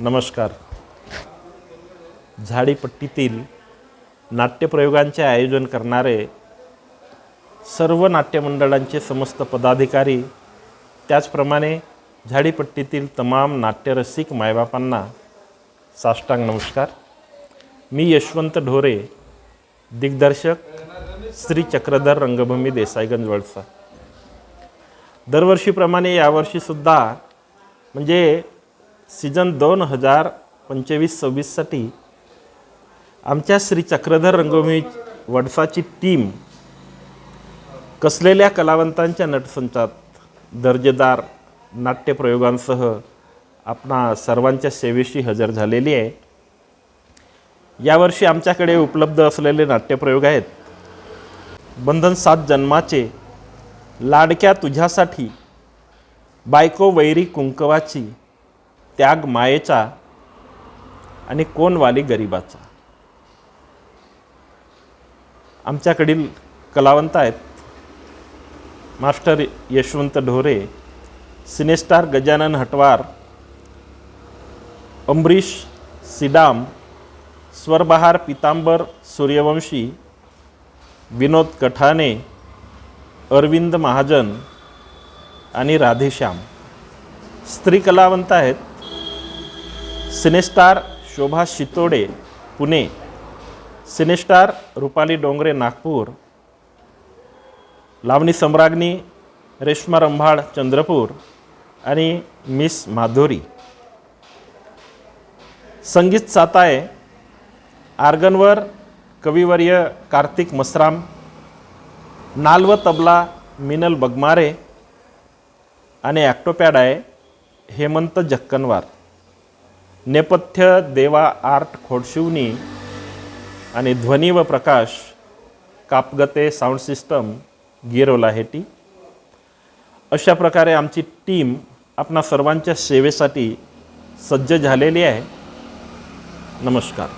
नमस्कार. झाडीपट्टीतील नाट्यप्रयोगांचे आयोजन करणारे सर्व नाट्यमंडळांचे समस्त पदाधिकारी त्याचप्रमाणे झाडीपट्टीतील तमाम नाट्यरसिक मायबापांना साष्टांग नमस्कार. मी यशवंत ढोरे दिग्दर्शक श्री चक्रधर रंगभूमी देसाईगंज वळसा दरवर्षीप्रमाणे यावर्षीसुद्धा म्हणजे सीजन दोन हजार पंचवीस सव्वीससाठी आमच्या श्री चक्रधर रंगभूमी वडसाची टीम कसलेल्या कलावंतांच्या नटसंचात दर्जेदार नाट्यप्रयोगांसह आपणा सर्वांच्या सेवेशी हजर झालेली आहे. यावर्षी आमच्याकडे उपलब्ध असलेले नाट्यप्रयोग आहेत. बंधन सात जन्माचे लाडक्या तुझ्यासाठी बायको वैरी कुंकवाची त्याग मायेचा आणि कोण वाली गरिबाचा. आमच्याकडील कलावंत आहेत master Yashwant Dhore cine star Gajanan Hatwar Amrish Sidam Swarbahar Pitambar Suryavanshi Vinod Kathane Arvind Mahajan आणि राधेश्याम. स्त्री कलावंत आहेत cine star Shobha Shitode Pune. Cine star Rupali Dongre Nagpur. Lavani सम्राज्ञी रेश्मा रंभाळ चंद्रपूर. आणि मिस माधुरी. संगीत साताय आर्गनवर कविवर्य कार्तिक मसराम. नाल्व तबला मिनल बगमारे. आणि ॲक्टोपॅड आहे हेमंत जक्कनवार. नेपथ्य देवा आर्ट खोडशिवनी आणि ध्वनी व प्रकाश कापगते साऊंड सिस्टम गिरोला हेटी. अशा प्रकारे आमची टीम आपणा सर्वांच्या सेवेसाठी सज्ज झालेली आहे. नमस्कार.